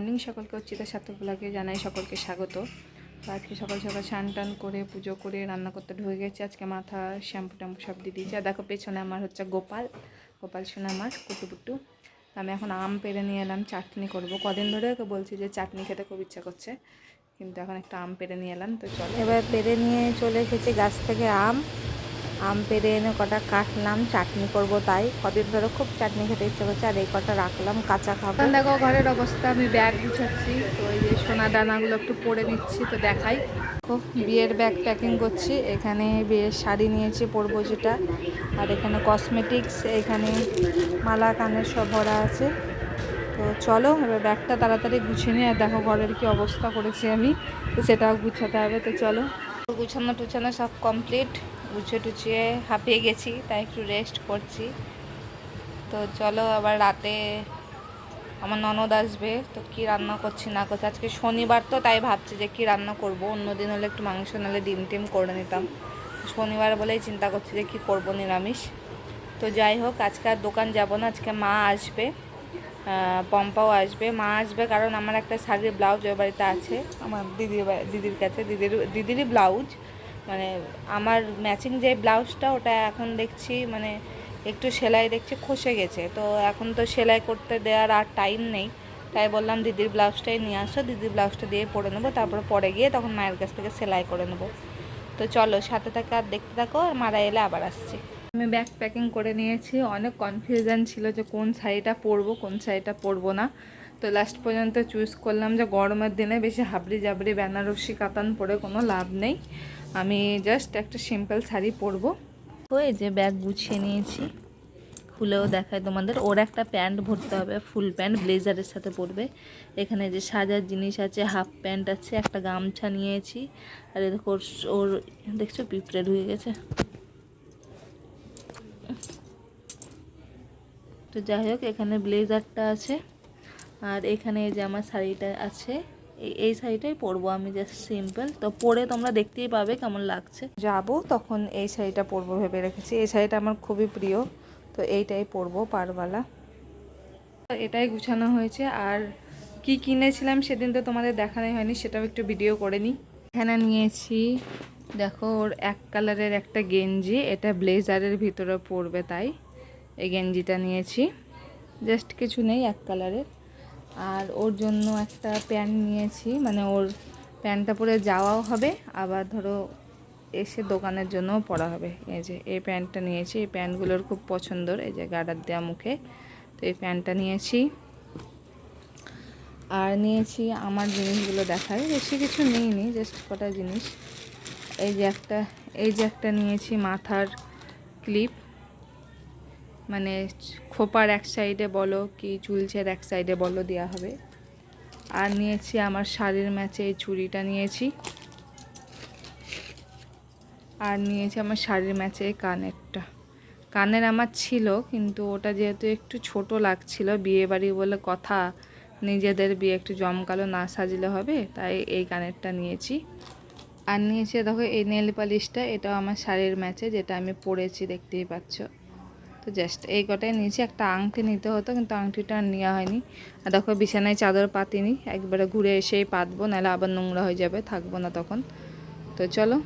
Morning সকলকে অচ্চিতা সার্থক ব্লগে জানাই সকলকে স্বাগত। তো আজকে সকাল সকাল স্নান টান করে, পুজো করে, রান্না করতে ঢুকে গেছে। আজকে মাথা, শ্যাম্পু ট্যাম্পু সব দিয়ে দিয়েছি। আর দেখো পেছনে আমার হচ্ছে গোপাল গোপাল সোনা আমার কুটু পুটু তো আমি এখন আম পেরে নিয়ে এলাম, চাটনি করব। কদিন ধরে ওকে বলছি যে চাটনি খেতে খুব ইচ্ছা করছে, কিন্তু এখন একটা আম পেরে নিয়ে এলাম। তো চলো। এবার পেরে নিয়ে চলে এসেছি গাছ থেকে আম। আম পেরে এনে কটা কাটলাম, চাটনি করব তাই। কদিন ধরে খুব চাটনি খেতে ইচ্ছে করছে, আর এই কটা রাখলাম, কাঁচা খাব। দেখো ঘরের অবস্থা, আমি ব্যাগ গুছাচ্ছি। তো ওই যে সোনা দানাগুলো একটু পরে নিচ্ছি, তো দেখাই। তো বিয়ের ব্যাগ প্যাকিং করছি, এখানে বিয়ের শাড়ি নিয়েছি পরবো যেটা। আর এখানে কসমেটিক্স এখানে মালা, কানের সব ভরা আছে। তো চলো, এবার ব্যাগটা তাড়াতাড়ি গুছিয়ে নিয়ে আর দেখো ঘরের কি অবস্থা করেছি আমি, তো সেটাও গুছাতে হবে, তো চলো। গুছানো টুছানো সব কমপ্লিট গুছিয়ে টুছিয়ে হাঁপিয়ে গেছি, তাই একটু রেস্ট করছি। তো চলো আবার রাতে আমার ননদ আসবে, তো কি রান্না করছি না করছি? আজকে শনিবার তো, তাই ভাবছি যে কি রান্না করব। অন্যদিন হলে একটু মাংস, নাহলে ডিম টিম করে নিতাম। শনিবার বলেই চিন্তা করছি যে কি করব নিরামিষ। তো যাই হোক, আজকে আর দোকান যাব না, আজকে মা আসবে। পম্পাও আসবে। মা আসবে কারণ আমার একটা শাড়ির ব্লাউজ ওই বাড়িতে আছে। আমার দিদির দিদির কাছে, দিদির, দিদিরই ব্লাউজ। মানে আমার ম্যাচিং যে ব্লাউজটা, ওটা এখন দেখছি মানে একটু সেলাই দেখছি খসে গেছে। তো এখন তো সেলাই করতে দেওয়ার আর টাইম নেই। তাই বললাম দিদির ব্লাউজটাই নিয়ে আসো, দিদির ব্লাউজটা দিয়ে পরে নেব। তারপরে পরে গিয়ে তখন মায়ের কাছ থেকে সেলাই করে নেব। তো চলো, সাথে থাকা আর দেখতে থাকো আর মারা এলে আবার আসছি। আমি ব্যাগ প্যাকিং করে নিয়েছি। অনেক কনফিউশন ছিল যে কোন শাড়িটা পরবো, কোন শাড়িটা পরবো না। তো লাস্ট পর্যন্ত চুজ করলাম যে গরমের দিনে বেশি হাবড়ি জাবড়ি, বেনারসি, কাতান পরে কোনো লাভ নেই। আমি জাস্ট একটা সিম্পল শাড়ি পরবো। এই যে ব্যাগ গুছিয়ে নিয়েছি। খুলেও দেখায় তোমাদের। ওর একটা প্যান্ট ভরতে হবে ফুল প্যান্ট ব্লেজারের সাথে পরবে। এখানে যে সাজার জিনিস আছে হাফ প্যান্ট আছে, একটা গামছা নিয়েছি। আর দেখো ওর, দেখছ পিঁপড়ে ঢুকে গেছে? তো যাই হোক, এখানে ব্লেজারটা আছে। আর এখানে যে আমার শাড়িটা আছে এই শাড়িটাই পরবো আমি জাস্ট সিম্পল তো পরে তোমরা দেখতেই পাবে কেমন লাগছে। যাব, তখন এই শাড়িটা পরবো ভেবে রেখেছি। এই শাড়িটা আমার খুবই প্রিয়, তো এইটাই পরবো তো এটাই গুছানো হয়েছে। আর কি কিনেছিলাম সেদিন তো তোমাদের দেখানোই হয়নি, সেটাও একটু ভিডিও করে নিই এখানে নিয়েছি, দেখো, ওর এক কালারের একটা গেঞ্জি, এটা ব্লেজারের ভিতরে পরবে তাই। এই গেঞ্জিটা নিয়েছি। জাস্ট কিছু নেই এক কালারের। আর ওর জন্য একটা প্যান্ট নিয়েছি মানে ওর প্যান্টটা পরে যাওয়াও হবে, আবার ধরো এসে দোকানের জন্যও পরা হবে। এই যে, এই প্যান্টটা নিয়েছি, এই প্যান্টগুলোর খুব পছন্দর, এই যে গার্ডার দেওয়া মুখে। তো এই প্যান্টটা নিয়েছি। আর নিয়েছি আমার জিনিসগুলো দেখায় বেশি কিছু নিইনি, জাস্ট কটা জিনিস। এই যে একটা, এই যে একটা নিয়েছি মাথার ক্লিপ। মানে খোপার এক সাইডে বলো কি চুলছের এক সাইডে বলো দেওয়া হবে। আর নিয়েছি আমার শাড়ির ম্যাচে এই চুড়িটা নিয়েছি। আর নিয়েছি আমার শাড়ির ম্যাচে এই কানেরটা। কানের আমার ছিল, কিন্তু ওটা যেহেতু একটু ছোট লাগছিল, বিয়ে বাড়ি বলে কথা, নিজেদের বিয়ে একটু জমকালো না সাজলে হবে, তাই এই কানেরটা নিয়েছি। আর নিয়েছি দেখো এই নেল পালিশটা, এটাও আমার শাড়ির ম্যাচে, যেটা আমি পরেছি, দেখতেই পাচ্ছ। জাস্ট এই কটাই নিয়েছি। একটা আংটি নিতে হতো, কিন্তু আংটিটা নেওয়া হয়নি। আর দেখো বিছানায় চাদর পাতিনি। একবারে ঘুরে এসেই পাতবো, নাহলে আবার নোংরা হয়ে যাবে, থাকব না তখন। তো চলো।